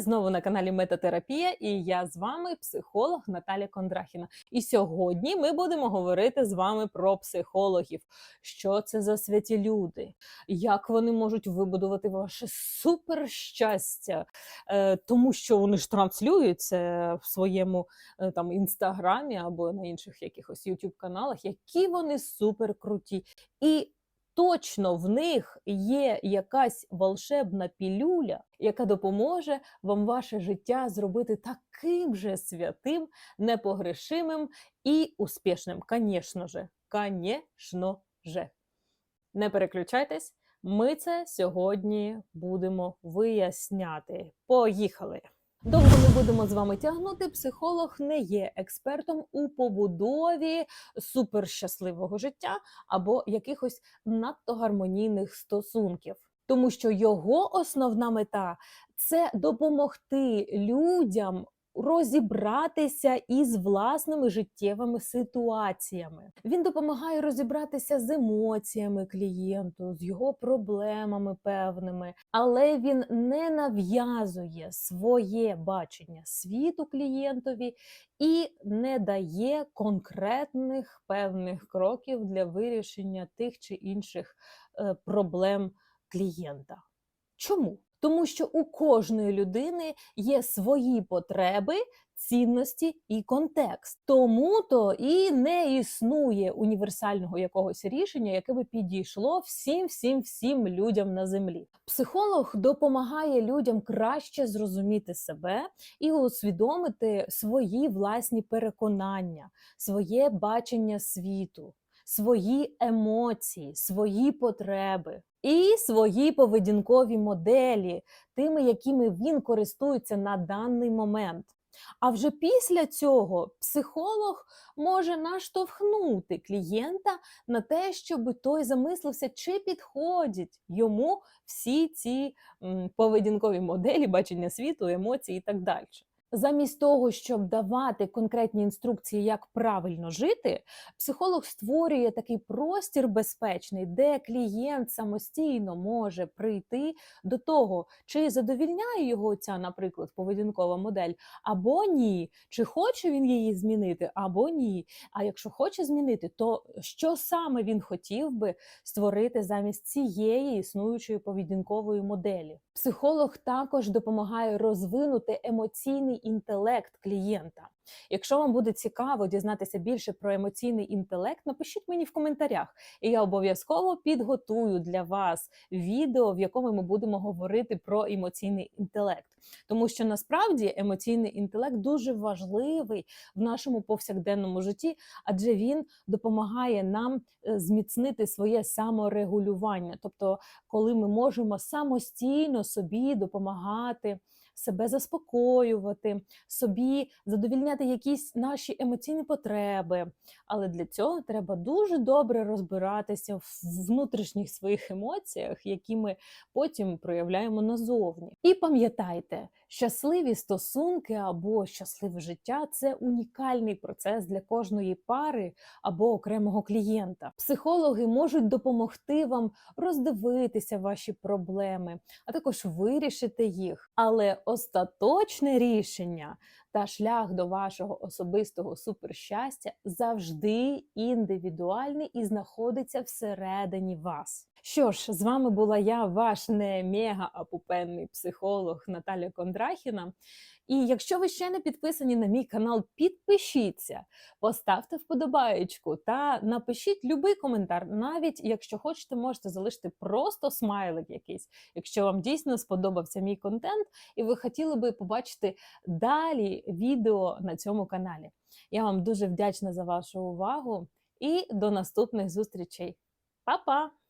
знову на каналі Метатерапія, і я з вами психолог Наталя Кондрахіна. І сьогодні ми будемо говорити з вами про психологів. Що це за святі люди, як вони можуть вибудувати ваше суперщастя, е, тому що вони ж транслюють це в своєму е, там інстаграмі або на інших якихось youtube каналах, які вони суперкруті. І точно в них є якась волшебна пілюля, яка допоможе вам ваше життя зробити таким же святим, непогрешимим і успішним. Звісно же, звісно же. Не переключайтесь, ми це сьогодні будемо виясняти. Поїхали! Довго не будемо з вами тягнути. Психолог не є експертом у побудові суперщасливого життя або якихось надто гармонійних стосунків, тому що його основна мета це допомогти людям. Розібратися із власними життєвими ситуаціями. Він допомагає розібратися з емоціями клієнту, з його проблемами певними, але він не нав'язує своє бачення світу клієнтові і не дає конкретних певних кроків для вирішення тих чи інших е, проблем клієнта. Чому? Тому що у кожної людини є свої потреби, цінності і контекст. Тому то і не існує універсального якогось рішення, яке би підійшло всім, всім, всім людям на землі. Психолог допомагає людям краще зрозуміти себе і усвідомити свої власні переконання, своє бачення світу. Свої емоції, свої потреби і свої поведінкові моделі, тими, якими він користується на даний момент. А вже після цього психолог може наштовхнути клієнта на те, щоб той замислився, чи підходять йому всі ці поведінкові моделі, бачення світу, емоції і так далі. Замість того, щоб давати конкретні інструкції, як правильно жити, психолог створює такий простір безпечний, де клієнт самостійно може прийти до того, чи задовільняє його ця, наприклад, поведінкова модель, або ні, чи хоче він її змінити, або ні. А якщо хоче змінити, то що саме він хотів би створити замість цієї існуючої поведінкової моделі? Психолог також допомагає розвинути емоційний інтелект клієнта. Якщо вам буде цікаво дізнатися більше про емоційний інтелект, напишіть мені в коментарях, і я обов'язково підготую для вас відео, в якому ми будемо говорити про емоційний інтелект. Тому що насправді емоційний інтелект дуже важливий в нашому повсякденному житті, адже він допомагає нам е, зміцнити своє саморегулювання, тобто, коли ми можемо самостійно собі допомагати себе заспокоювати, собі задовільняти якісь наші емоційні потреби. Але для цього треба дуже добре розбиратися в внутрішніх своїх емоціях, які ми потім проявляємо назовні. І пам'ятайте, щасливі стосунки або щасливе життя це унікальний процес для кожної пари або окремого клієнта. Психологи можуть допомогти вам роздивитися ваші проблеми, а також вирішити їх. Але остаточне рішення та шлях до вашого особистого суперщастя завжди індивідуальний і знаходиться всередині вас. Що ж, з вами була я, ваш не мега апупенний психолог Наталя Кондрахіна. І якщо ви ще не підписані на мій канал, підпишіться, поставте вподобаєчку та напишіть будь-який коментар. Навіть якщо хочете, можете залишити просто смайлик якийсь, якщо вам дійсно сподобався мій контент, і ви хотіли би побачити далі відео на цьому каналі. Я вам дуже вдячна за вашу увагу і до наступних зустрічей. Па-па!